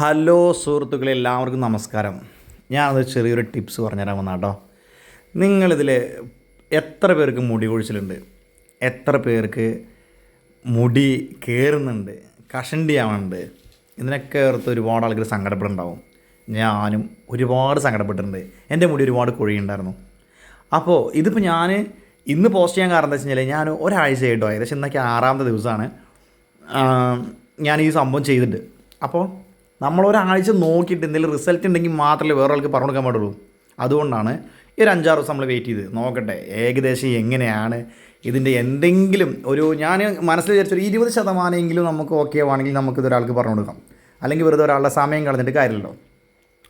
Hello സുഹൃത്തുക്കളെ എല്ലാവർക്കും നമസ്കാരം. ഞാനത് ചെറിയൊരു ടിപ്സ് പറഞ്ഞുതരാൻ വന്ന കേട്ടോ നിങ്ങളിതിൽ എത്ര പേർക്ക് മുടി കൊഴിച്ചിലുണ്ട്? എത്ര പേർക്ക് മുടി കയറുന്നുണ്ട് കഷണ്ടിയാവുന്നുണ്ട് ഇതിനൊക്കെ ഓർത്ത് ഒരുപാട് ആൾക്കാർ സങ്കടപ്പെടുന്നുണ്ടാവും ഞാനും ഒരുപാട് സങ്കടപ്പെട്ടിട്ടുണ്ട്. എന്റെ മുടി ഒരുപാട് കൊഴിയുണ്ടായിരുന്നു അപ്പോൾ ഇതിപ്പോൾ ഞാൻ ഇന്ന് പോസ്റ്റ് ചെയ്യാൻ കാരണം എന്താ വെച്ച് കഴിഞ്ഞാൽ ഞാൻ ഒരാഴ്ചയായിട്ടോ ഏകദേശം ഇന്നൊക്കെ ആറാമത്തെ ദിവസമാണ് ഞാൻ ഈ സംഭവം ചെയ്തിട്ട്. അപ്പോൾ നമ്മൾ ഒരാഴ്ച നോക്കിയിട്ട് എന്തെങ്കിലും റിസൾട്ട് ഉണ്ടെങ്കിൽ മാത്രമേ വേറെ ആൾക്ക് പറഞ്ഞു കൊടുക്കാൻ പാടുള്ളൂ. അതുകൊണ്ടാണ് ഈ ഒരു അഞ്ചാറ് ദിവസം നമ്മൾ വെയിറ്റ് ചെയ്ത്. നോക്കട്ടെ ഏകദേശം എങ്ങനെയാണ്? ഇതിന്റെ എന്തെങ്കിലും ഒരു ഞാൻ മനസ്സിൽ വിചാരിച്ചൊരു ഇരുപത് ശതമാനമെങ്കിലും നമുക്ക് ഓക്കെ ആണെങ്കിൽ നമുക്കിത് ഒരാൾക്ക് പറഞ്ഞു കൊടുക്കാം. അല്ലെങ്കിൽ വെറുതെ ഒരാളുടെ സമയം കളഞ്ഞിട്ട് കാര്യമല്ലോ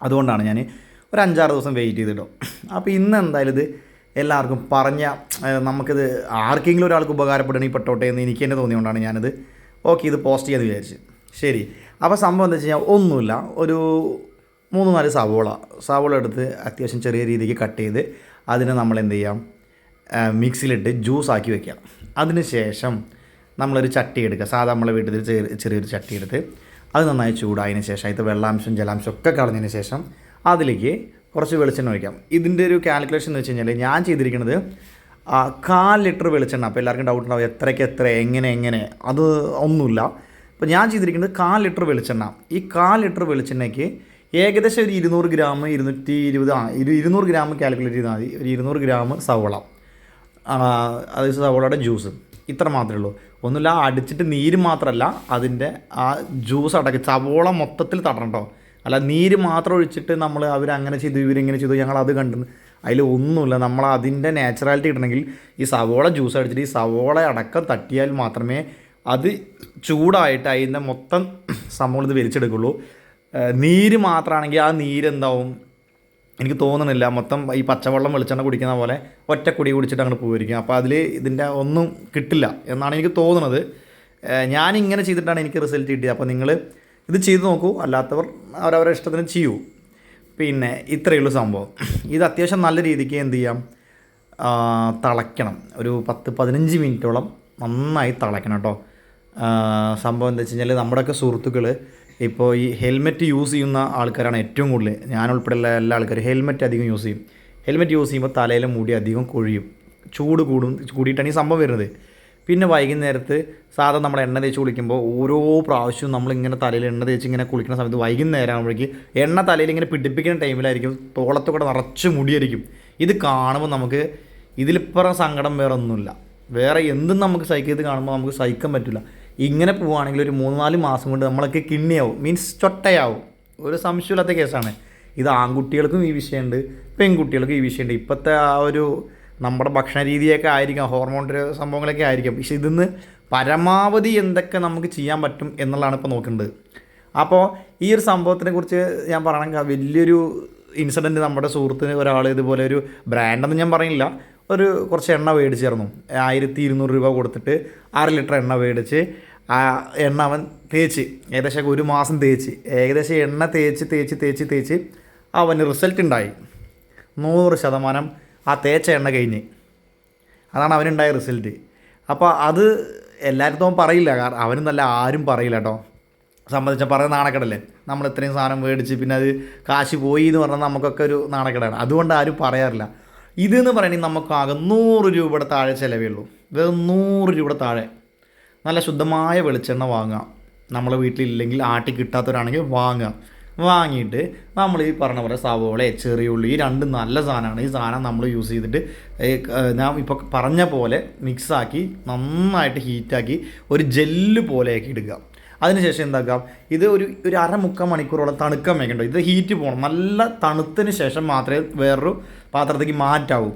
അതുകൊണ്ടാണ് ഞാൻ ഒരു അഞ്ചാറ് ദിവസം വെയിറ്റ് ചെയ്തിട്ടോ. അപ്പോൾ ഇന്ന് എന്തായാലും ഇത് എല്ലാവർക്കും പറഞ്ഞ നമുക്കിത് ആർക്കെങ്കിലും ഒരാൾക്ക് ഉപകാരപ്പെടണമെങ്കിൽ പെട്ടോട്ടെ എന്ന് എനിക്ക് തന്നെ തോന്നിയുകൊണ്ടാണ് ഞാനിത് ഓക്കെ ഇത് പോസ്റ്റ് ചെയ്യാമെന്ന് വിചാരിച്ചു. ശരി. അപ്പോൾ സംഭവം എന്താ വെച്ച് കഴിഞ്ഞാൽ ഒന്നുമില്ല. ഒരു മൂന്ന് നാല് സവോള. സവോള എടുത്ത് അത്യാവശ്യം ചെറിയ രീതിക്ക് കട്ട് ചെയ്ത് അതിനെ നമ്മൾ എന്ത് ചെയ്യാം മിക്സിയിലിട്ട് ജ്യൂസ് ആക്കി വെക്കാം. അതിന് ശേഷം നമ്മളൊരു ചട്ടി എടുക്കുക. സാധാ നമ്മളെ വീട്ടിൽ ചെറിയ ചെറിയൊരു ചട്ടി എടുത്ത് അത് നന്നായി ചൂടായതിന് ശേഷം അതിൽ വെള്ളാംശം ജലാംശം ഒക്കെ കളഞ്ഞതിന് ശേഷം അതിലേക്ക് കുറച്ച് വെളിച്ചെണ്ണ ഒഴിക്കാം. ഇതിന്റെ ഒരു കാൽക്കുലേഷൻ എന്ന് വെച്ച് കഴിഞ്ഞാൽ ഞാൻ ചെയ്തിരിക്കുന്നത് കാൽ ലിറ്റർ വെളിച്ചെണ്ണ. അപ്പോൾ എല്ലാവർക്കും ഡൗട്ട് ഉണ്ടാവും എത്രയ്ക്ക് എത്ര എങ്ങനെ എങ്ങനെ. അത് ഒന്നുമില്ല. അപ്പോൾ ഞാൻ ചെയ്തിരിക്കുന്നത് കാൽ ലിറ്റർ വെളിച്ചെണ്ണ. ഈ കാൽ ലിറ്റർ വെളിച്ചെണ്ണയ്ക്ക് ഏകദേശം ഒരു ഇരുന്നൂറ് ഗ്രാം ഇരുന്നൂറ്റി ഇരുപത് ആ ഇരു ഇരുന്നൂറ് ഗ്രാം കാൽക്കുലേറ്റ് ചെയ്താൽ മതി. ഒരു ഇരുന്നൂറ് ഗ്രാം സവോള. അത് സവോളയുടെ ജ്യൂസ് ഇത്ര മാത്രമേ ഉള്ളൂ. ഒന്നുമില്ല അടിച്ചിട്ട് നീര് മാത്രമല്ല അതിന്റെ ആ ജ്യൂസ് അടക്കി സവോള മൊത്തത്തിൽ തടണം അല്ല നീര് മാത്രം ഒഴിച്ചിട്ട് നമ്മൾ അവരങ്ങനെ ചെയ്തു ഇവരിങ്ങനെ ചെയ്തു ഞങ്ങൾ അത് കണ്ടു അതിൽ ഒന്നുമില്ല നമ്മൾ അതിന്റെ നാച്ചുറാലിറ്റി കിട്ടണമെങ്കിൽ ഈ സവോള ജ്യൂസ് അടിച്ചിട്ട് ഈ സവോള അടക്കം തട്ടിയാൽ മാത്രമേ അത് ചൂടായിട്ട് അതിന്റെ മൊത്തം സംഭവം ഇത് വലിച്ചെടുക്കുള്ളൂ. നീര് മാത്രമാണെങ്കിൽ ആ നീരെന്താവും? എനിക്ക് തോന്നണില്ല മൊത്തം ഈ പച്ചവെള്ളം വെളിച്ചെണ്ണ കുടിക്കുന്ന പോലെ ഒറ്റ കുടി കുടിച്ചിട്ട് അങ്ങോട്ട് പോയിരിക്കും. അപ്പോൾ അതിൽ ഇതിന്റെ ഒന്നും കിട്ടില്ല എന്നാണ് എനിക്ക് തോന്നുന്നത്. ഞാനിങ്ങനെ ചെയ്തിട്ടാണ് എനിക്ക് റിസൾട്ട് കിട്ടിയത്. അപ്പോൾ നിങ്ങൾ ഇത് ചെയ്ത് നോക്കൂ. അല്ലാത്തവർ അവരവരുടെ ഇഷ്ടത്തിന് ചെയ്യൂ. പിന്നെ ഇത്രയേ ഉള്ളൂ സംഭവം. ഇത് അത്യാവശ്യം നല്ല രീതിക്ക് എന്ത് ചെയ്യാം? തിളയ്ക്കണം. ഒരു പത്ത് പതിനഞ്ച് മിനിറ്റോളം നന്നായി തിളയ്ക്കണം കേട്ടോ. സംഭവം എന്താ വെച്ച് കഴിഞ്ഞാൽ നമ്മുടെയൊക്കെ സുഹൃത്തുക്കൾ ഇപ്പോൾ ഈ ഹെൽമെറ്റ് യൂസ് ചെയ്യുന്ന ആൾക്കാരാണ് ഏറ്റവും കൂടുതൽ ഞാൻ ഉൾപ്പെടെയുള്ള എല്ലാ ആൾക്കാരും ഹെൽമെറ്റ് അധികം യൂസ് ചെയ്യും. ഹെൽമെറ്റ് യൂസ് ചെയ്യുമ്പോൾ തലയിലെ മുടി അധികം കൊഴിയും. ചൂട് കൂടും കൂടിയിട്ടാണ് ഈ സംഭവം വരുന്നത്. പിന്നെ വൈകുന്നേരത്ത് സാധാരണ നമ്മൾ എണ്ണ തേച്ച് കുളിക്കുമ്പോൾ ഓരോ പ്രാവശ്യവും നമ്മളിങ്ങനെ തലയിൽ എണ്ണ തേച്ച് ഇങ്ങനെ കുളിക്കുന്ന സമയത്ത് വൈകുന്നേരം ആകുമ്പോഴേക്ക് എണ്ണ തലയിൽ ഇങ്ങനെ പിടിപ്പിക്കുന്ന ടൈമിലായിരിക്കും തോളത്തുകൂടെ നിറച്ച് മുടിയായിരിക്കും. ഇത് കാണുമ്പോൾ നമുക്ക് ഇതിലിപ്പുറം സങ്കടം വേറെ ഒന്നുമില്ല വേറെ എന്തും നമുക്ക് സഹിക്കുന്നത് കാണുമ്പോൾ നമുക്ക് സഹിക്കാൻ പറ്റില്ല ഇങ്ങനെ പോവുകയാണെങ്കിൽ ഒരു മൂന്ന് നാല് മാസം കൊണ്ട് നമ്മളൊക്കെ കിണ്ണിയാവും. മീൻസ് ചൊട്ടയാവും. ഒരു സംശയമില്ലാത്ത കേസാണ്. ഇത് ആൺകുട്ടികൾക്കും ഈ വിഷയമുണ്ട് പെൺകുട്ടികൾക്കും ഈ വിഷയമുണ്ട്. ഇപ്പോഴത്തെ ആ ഒരു നമ്മുടെ ഭക്ഷണ രീതിയൊക്കെ ആയിരിക്കാം ഹോർമോണിന്റെ സംഭവങ്ങളൊക്കെ ആയിരിക്കും. പക്ഷേ ഇതിന്ന് പരമാവധി എന്തൊക്കെ നമുക്ക് ചെയ്യാൻ പറ്റും എന്നുള്ളതാണ് ഇപ്പോൾ നോക്കേണ്ടത് അപ്പോൾ ഈ ഒരു സംഭവത്തിനെ കുറിച്ച് ഞാൻ പറയണമെങ്കിൽ വലിയൊരു ഇൻസിഡന്റ് നമ്മുടെ സുഹൃത്തിന് ഒരാൾ ഇതുപോലെ ഒരു ബ്രാൻഡെന്ന് ഞാൻ പറയില്ല ഒരു കുറച്ച് എണ്ണ മേടിച്ചിരുന്നു. ആയിരത്തി ഇരുന്നൂറ് രൂപ കൊടുത്തിട്ട് അര ലിറ്റർ എണ്ണ മേടിച്ച് ആ എണ്ണ അവൻ തേച്ച് ഏകദേശം ഒരു മാസം തേച്ച്. ഏകദേശം എണ്ണ തേച്ച് തേച്ച് തേച്ച് തേച്ച് അവന് റിസൾട്ട് ഉണ്ടായി. നൂറ് ശതമാനം ആ തേച്ച എണ്ണ കഴിഞ്ഞ്. അതാണ് അവനുണ്ടായ റിസൾട്ട് അപ്പോൾ അത് എല്ലായിടത്തും അവൻ പറയില്ല. കാരണം അവനും നല്ല ആരും പറയില്ല കേട്ടോ. സംബന്ധിച്ച പറയുന്ന നാണക്കടല്ലേ? നമ്മൾ ഇത്രയും സാധനം മേടിച്ച് പിന്നെ അത് കാശ് പോയി എന്ന് പറഞ്ഞാൽ നമുക്കൊക്കെ ഒരു നാണക്കേടാണ്. അതുകൊണ്ട് ആരും പറയാറില്ല. ഇതെന്ന് പറയണമെങ്കിൽ നമുക്കാകെ നൂറ് രൂപയുടെ താഴെ ചിലവേ ഉള്ളൂ. വെറും നൂറ് രൂപയുടെ താഴെ. നല്ല ശുദ്ധമായ വെളിച്ചെണ്ണ വാങ്ങാം നമ്മളെ വീട്ടിലില്ലെങ്കിൽ ആട്ടി കിട്ടാത്തവരാണെങ്കിൽ വാങ്ങാം വാങ്ങിയിട്ട് നമ്മൾ ഈ പറഞ്ഞ പോലെ സവോള ചെറിയുള്ളി ഈ രണ്ട് നല്ല സാധനമാണ്. ഈ സാധനം നമ്മൾ യൂസ് ചെയ്തിട്ട് ഞാൻ ഇപ്പോൾ പറഞ്ഞ പോലെ മിക്സാക്കി നന്നായിട്ട് ഹീറ്റാക്കി ഒരു ജെല്ല് പോലെയാക്കി എടുക്കുക. അതിനുശേഷം എന്താക്കാം? ഇത് ഒരു ഒരു അര മുക്കാൽ മണിക്കൂറോളം തണുക്കാൻ വെക്കണ്ടോ ഇത് ഹീറ്റ് പോകണം നല്ല തണുത്തതിന് ശേഷം മാത്രമേ വേറൊരു പാത്രത്തേക്ക് മാറ്റാവൂ.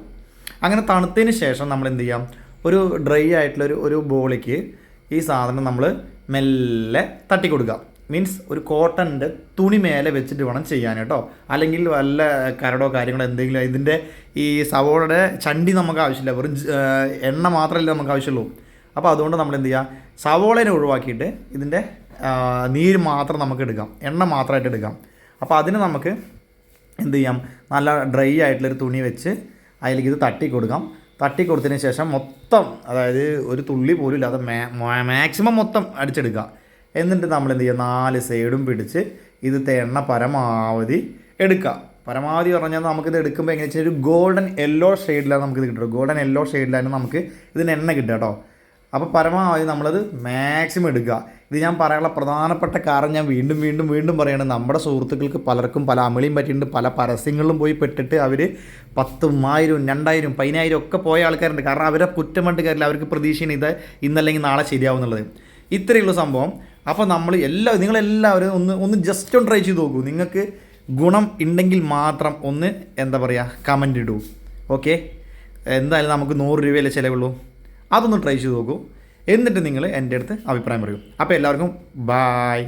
അങ്ങനെ തണുത്തതിന് ശേഷം നമ്മൾ എന്ത് ചെയ്യാം? ഒരു ഡ്രൈ ആയിട്ടുള്ള ഒരു ഒരു ബോളിക്ക് ഈ സാധനം നമ്മൾ മെല്ലെ തട്ടി മീൻസ് ഒരു കോട്ടന്റെ തുണി മേലെ വെച്ചിട്ട് വേണം ചെയ്യാൻ കേട്ടോ. അല്ലെങ്കിൽ വല്ല കരടോ കാര്യങ്ങളോ എന്തെങ്കിലും ഇതിന്റെ ഈ സവോളയുടെ ചണ്ടി നമുക്ക് ആവശ്യമില്ല. വെറും എണ്ണ മാത്രമല്ല നമുക്ക് ആവശ്യമുള്ളൂ. അപ്പോൾ അതുകൊണ്ട് നമ്മൾ എന്ത് ചെയ്യുക സവോളനെ ഒഴിവാക്കിയിട്ട് ഇതിന്റെ നീര് മാത്രം നമുക്ക് എടുക്കാം. എണ്ണ മാത്രമായിട്ട് എടുക്കാം. അപ്പോൾ അതിന് നമുക്ക് എന്ത് ചെയ്യാം? നല്ല ഡ്രൈ ആയിട്ടുള്ളൊരു തുണി വെച്ച് അതിലേക്ക് ഇത് തട്ടി കൊടുക്കാം. തട്ടി കൊടുത്തതിന് ശേഷം മൊത്തം അതായത് ഒരു തുള്ളി പോലും ഇല്ലാതെ മാക്സിമം മൊത്തം അടിച്ചെടുക്കുക. എന്നിട്ട് നമ്മൾ എന്ത് ചെയ്യുക? നാല് സൈഡും പിടിച്ച് ഇത് എണ്ണ പരമാവധി എടുക്കുക. പരമാവധി പറഞ്ഞാൽ നമുക്കിത് എടുക്കുമ്പോൾ എങ്ങനെയാണെന്ന് വെച്ചാൽ ഒരു ഗോൾഡൻ യെല്ലോ ഷെയ്ഡിലാണ് നമുക്കിത് കിട്ടുക. ഗോൾഡൻ യെല്ലോ ഷെയ്ഡിലാണ് നമുക്ക് ഇതിന് എണ്ണ കിട്ടുക കേട്ടോ. അപ്പോൾ പരമാവധി നമ്മളത് മാക്സിമം എടുക്കുക. ഇത് ഞാൻ പറയാനുള്ള പ്രധാനപ്പെട്ട കാരണം ഞാൻ വീണ്ടും വീണ്ടും വീണ്ടും പറയുന്നത് നമ്മുടെ സുഹൃത്തുക്കൾക്ക് പലർക്കും പല അമളിയും പറ്റിയിട്ടുണ്ട് പല പരസ്യങ്ങളിലും പോയി പെട്ടിട്ട് അവർ പത്തും ആയിരവും രണ്ടായിരം പതിനായിരം ഒക്കെ പോയ ആൾക്കാരുണ്ട്. കാരണം അവരെ കുറ്റം കണ്ട് കാര്യമില്ല അവർക്ക് പ്രതീക്ഷയാണ് ഇത് ഇന്നല്ലെങ്കിൽ നാളെ ശരിയാവുന്നുള്ളത്. ഇത്രയുള്ള സംഭവം. അപ്പോൾ നമ്മൾ എല്ലാ നിങ്ങളെല്ലാവരും ഒന്ന് ഒന്ന് ജസ്റ്റ് ഒന്ന് ട്രൈ ചെയ്ത് നോക്കൂ. നിങ്ങൾക്ക് ഗുണം ഉണ്ടെങ്കിൽ മാത്രം ഒന്ന് എന്താ പറയുക കമന്റ് ഇടൂ. ഓക്കെ എന്തായാലും നമുക്ക് നൂറ് രൂപയല്ലേ ചിലവുള്ളൂ. അതൊന്ന് ട്രൈ ചെയ്ത് നോക്കൂ. എന്നിട്ട് നിങ്ങൾ എന്റെ അടുത്ത് അഭിപ്രായം പറയൂ. അപ്പോൾ എല്ലാവർക്കും ബായ്